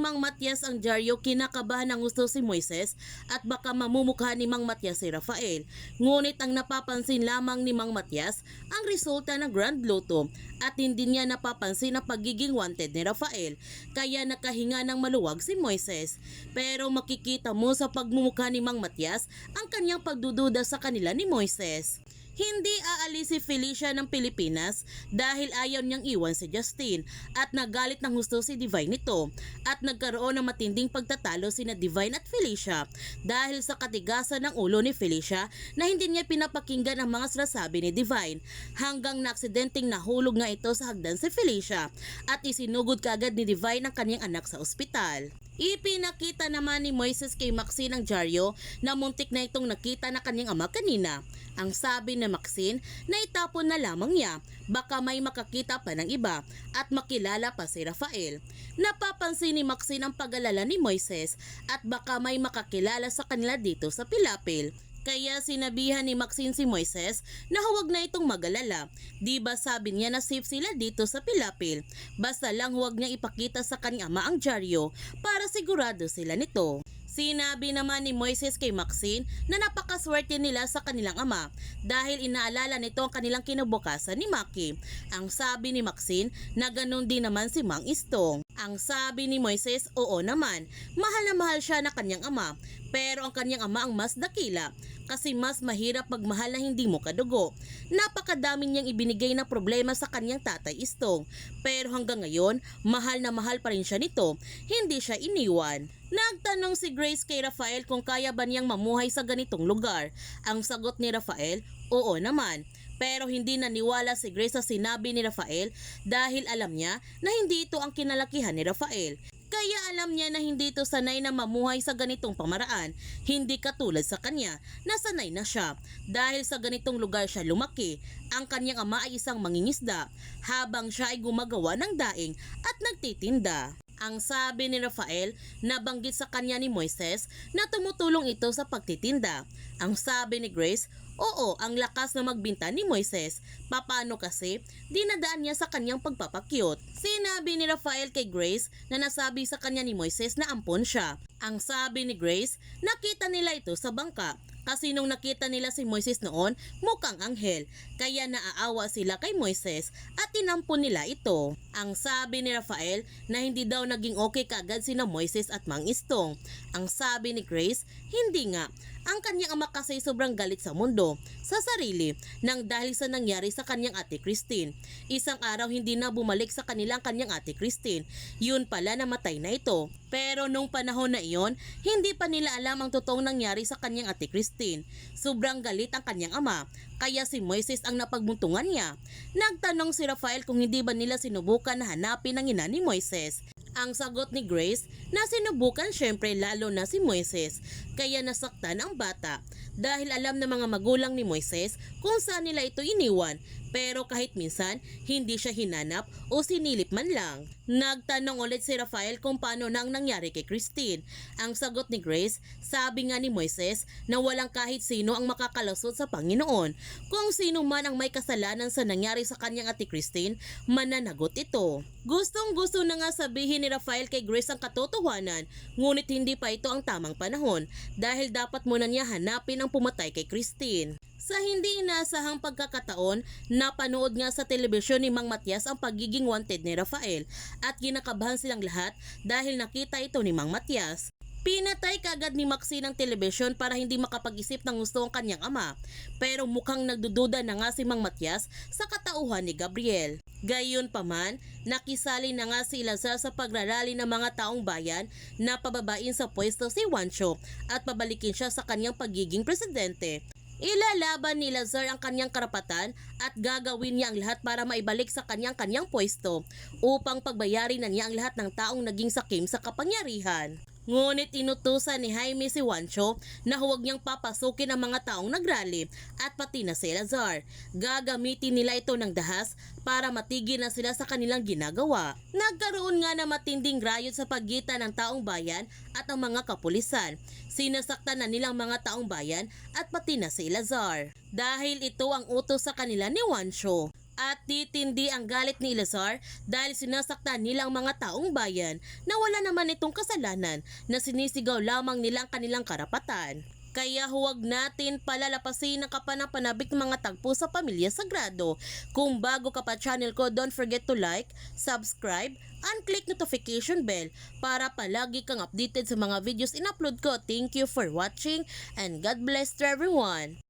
Mang Matias ang dyaryo kinakabahan ng gusto si Moises at baka mamumukha ni Mang Matias si Rafael. Ngunit ang napapansin lamang ni Mang Matias ang resulta ng Grand Lotto at hindi niya napapansin ang pagiging wanted ni Rafael kaya nakahinga ng maluwag si Moises. Pero makikita mo sa pagmumukha ni Mang Matias ang kanyang pagdududa sa kanila ni Moises. Hindi aalis si Felicia ng Pilipinas dahil ayaw niyang iwan si Justin at nagalit ng gusto si Divine nito at nagkaroon ng matinding pagtatalo sina Divine at Felicia dahil sa katigasan ng ulo ni Felicia na hindi niya pinapakinggan ang mga sinasabi ni Divine hanggang naaksidenteng nahulog nga ito sa hagdan si Felicia at isinugod kaagad ni Divine ang kanyang anak sa ospital. Ipinakita naman ni Moises kay Maxine ang dyaryo na muntik na itong nakita na kanyang ama kanina. Ang sabi ni Maxine na itapon na lamang niya, baka may makakita pa ng iba at makilala pa si Rafael. Napapansin ni Maxine ang pag-alala ni Moises at baka may makakilala sa kanila dito sa Pilapil. Kaya sinabihan ni Maxine si Moises na huwag na itong mag-alala. Di ba sabi niya na safe sila dito sa Pilapil? Basta lang huwag niya ipakita sa kanyang ama ang dyaryo para sigurado sila nito. Sinabi naman ni Moises kay Maxine na napakaswerte nila sa kanilang ama dahil inaalala nito ang kanilang kinabukasan ni Maki. Ang sabi ni Maxine na ganun din naman si Mang Istong. Ang sabi ni Moises, oo naman, mahal na mahal siya na kanyang ama pero ang kanyang ama ang mas dakila kasi mas mahirap magmahal na hindi mo kadugo. Napakadami niyang ibinigay na problema sa kanyang tatay Istong pero hanggang ngayon mahal na mahal pa rin siya nito, hindi siya iniwan. Nagtanong si Grace kay Rafael kung kaya ba niyang mamuhay sa ganitong lugar. Ang sagot ni Rafael, oo naman. Pero hindi naniwala si Grace sa sinabi ni Rafael dahil alam niya na hindi ito ang kinalakihan ni Rafael. Kaya alam niya na hindi ito sanay na mamuhay sa ganitong pamaraan, hindi katulad sa kanya na sanay na siya. Dahil sa ganitong lugar siya lumaki, ang kanyang ama ay isang mangingisda habang siya ay gumagawa ng daing at nagtitinda. Ang sabi ni Rafael, nabanggit sa kanya ni Moises na tumutulong ito sa pagtitinda. Ang sabi ni Grace, oo, ang lakas na magbinta ni Moises. Paano kasi? Dinadaan niya sa kanyang pagpapakyut. Sinabi ni Rafael kay Grace na nasabi sa kanya ni Moises na ampon siya. Ang sabi ni Grace, nakita nila ito sa bangka. Kasi nung nakita nila si Moises noon, mukhang anghel. Kaya naaawa sila kay Moises at tinampon nila ito. Ang sabi ni Rafael na hindi daw naging okay kaagad sina Moises at Mang Istong. Ang sabi ni Grace, hindi nga. Ang kanyang ama kasi sobrang galit sa mundo, sa sarili, nang dahil sa nangyari sa kanyang ate Christine. Isang araw hindi na bumalik sa kanilang kanyang ate Christine. Yun pala namatay na ito. Pero nung panahon na iyon, hindi pa nila alam ang totoong nangyari sa kanyang ate Christine. Sobrang galit ang kanyang ama, kaya si Moises ang napagbuntungan niya. Nagtanong si Rafael kung hindi ba nila sinubukan na hanapin ang ina ni Moises. Ang sagot ni Grace na sinubukan syempre lalo na si Moises. Kaya nasaktan ang bata dahil alam ng mga magulang ni Moises kung saan nila ito iniwan pero kahit minsan hindi siya hinanap o sinilip man lang. Nagtanong ulit si Rafael kung paano na ang nangyari kay Christine. Ang sagot ni Grace, sabi nga ni Moises na walang kahit sino ang makakalusot sa Panginoon. Kung sino man ang may kasalanan sa nangyari sa kanyang ate Christine, mananagot ito. Gustong gusto na nga sabihin ni Rafael kay Grace ang katotohanan, ngunit hindi pa ito ang tamang panahon dahil dapat muna niya hanapin ang pumatay kay Christine. Sa hindi inasahang pagkakataon, napanood nga sa telebisyon ni Mang Matias ang pagiging wanted ni Rafael at ginakabahan silang lahat dahil nakita ito ni Mang Matias. Pinatay kagad ni Maxine ang telebisyon para hindi makapag-isip ng gusto ang kanyang ama. Pero mukhang nagdududa na nga si Mang Matias sa katauhan ni Gabriel. Gayon pa man, nakisali na nga si Lazar sa pagrarally ng mga taong bayan na pababain sa pwesto si Wancho at pabalikin siya sa kanyang pagiging presidente. Ilalaban ni Lazar ang kanyang karapatan at gagawin niya ang lahat para maibalik sa kanyang kanyang pwesto upang pagbayarin na niya ang lahat ng taong naging sakim sa kapangyarihan. Ngunit inutusan ni Jaime si Wancho na huwag niyang papasukin ang mga taong nagrally at pati na si Lazar. Gagamitin nila ito ng dahas para matigil na sila sa kanilang ginagawa. Nagkaroon nga na matinding rayot sa pagitan ng taong bayan at ang mga kapulisan. Sinasaktan na nilang mga taong bayan at pati na si Lazar. Dahil ito ang utos sa kanila ni Wancho. At titindi ang galit ni Lazar dahil sinasaktan nilang mga taong bayan na wala naman itong kasalanan na sinisigaw lamang nilang kanilang karapatan. Kaya huwag natin palalapasin ang kapanapanabik ng mga tagpo sa Pamilya Sagrado. Kung bago ka pa channel ko, don't forget to like, subscribe, and click notification bell para palagi kang updated sa mga videos in-upload ko. Thank you for watching and God bless to everyone.